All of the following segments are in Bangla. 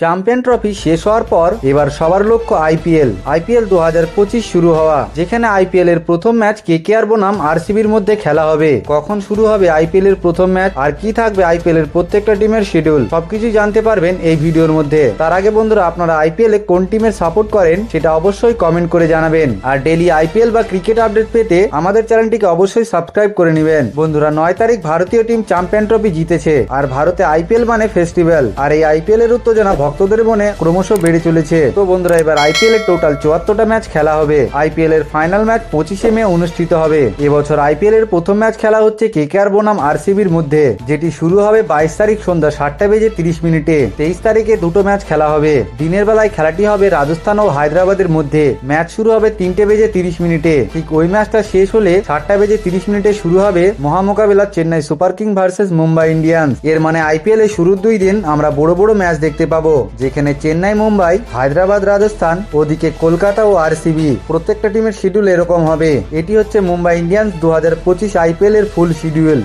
চ্যাম্পিয়ন ট্রফি শেষ হওয়ার পর এবার সবার লক্ষ্য আইপিএল। আইপিএল দু হাজার পঁচিশ শুরু হওয়া, যেখানে আইপিএল এর প্রথম ম্যাচ কে কে আর বনাম আরসিবির মধ্যে খেলা হবে। কখন শুরু হবে আইপিএল এর প্রথম ম্যাচ আর কি থাকবে আইপিএল এর প্রত্যেকটা টিমের শিডিউল সবকিছু জানতে পারবেন এই ভিডিওর মধ্যে। তার আগে বন্ধুরা, আপনারা আইপিএল এ কোন টিমের সাপোর্ট করেন সেটা অবশ্যই কমেন্ট করে জানাবেন। আর ডেলি আইপিএল বা ক্রিকেট আপডেট পেতে আমাদের চ্যানেলটিকে অবশ্যই সাবস্ক্রাইব করে নেবেন। বন্ধুরা, নয় তারিখ ভারতীয় টিম চ্যাম্পিয়ন ট্রফি জিতেছে। আর ভারতে আইপিএল মানে ফেস্টিভ্যাল আর এই আইপিএল এর উত্তেজনা ভক্তদের মনে ক্রমশ বেড়ে চলেছে। তো বন্ধুরা, এবার আইপিএল এর টোটাল চুয়াত্তরটা ম্যাচ খেলা হবে। আইপিএল এর ফাইনাল ম্যাচ পঁচিশে মে অনুষ্ঠিত হবে। এবছর আইপিএল এর প্রথম ম্যাচ খেলা হচ্ছে কেকেআর বনাম আরসিবির মধ্যে, যেটি শুরু হবে বাইশ তারিখ সন্ধ্যা সাতটা বেজে তিরিশ মিনিটে। তেইশ তারিখে দুটো ম্যাচ খেলা হবে। দিনের বেলায় খেলাটি হবে রাজস্থান ও হায়দ্রাবাদের মধ্যে। ম্যাচ শুরু হবে তিনটে বেজে তিরিশ মিনিটে। ঠিক ওই ম্যাচটা শেষ হলে সাতটা বেজে তিরিশ মিনিটে শুরু হবে মহামোকাবেলা Chennai Super King versus Mumbai Indians. এর মানে আইপিএল এর শুরুর দুই দিন আমরা বড় বড় ম্যাচ দেখতে পাবো। যেখানে চেন্নাই, মুম্বাই, হায়দ্রাবাদ, রাজস্থান, ওদিকে কলকাতা ও আরসিবি প্রত্যেকটা টিমের শিডিউল এরকম হবে। এটি হচ্ছে মুম্বাই ইন্ডিয়ান্স দু হাজার পঁচিশ আইপিএল এর ফুল শিডিউল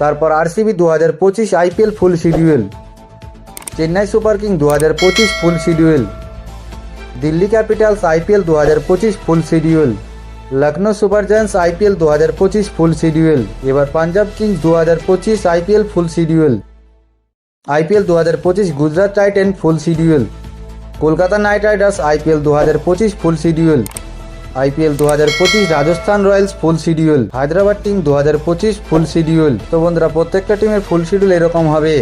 তারপর আরসিবি দু হাজার পঁচিশ IPL full schedule Chennai Super King দু হাজার পঁচিশ full schedule Delhi Capitals IPL দু হাজার পঁচিশ full schedule Lucknow Super Giants IPL দু হাজার পঁচিশ ফুল শিডিউল এবার পাঞ্জাব কিংস দু হাজার পঁচিশ আইপিএল ফুল শিডিউল আইপিএল দু হাজার পঁচিশ Gujarat Titans full schedule. Kolkata Knight Riders IPL দু হাজার পঁচিশ ফুল শিডিউল। আইপিএল দু হাজার পঁচিশ Rajasthan Royals full schedule. Hyderabad team দু হাজার পঁচিশ ফুল শিডিউল। তো বন্ধুরা, প্রত্যেকটা টিমের ফুল শিডিউল এরকম হবে।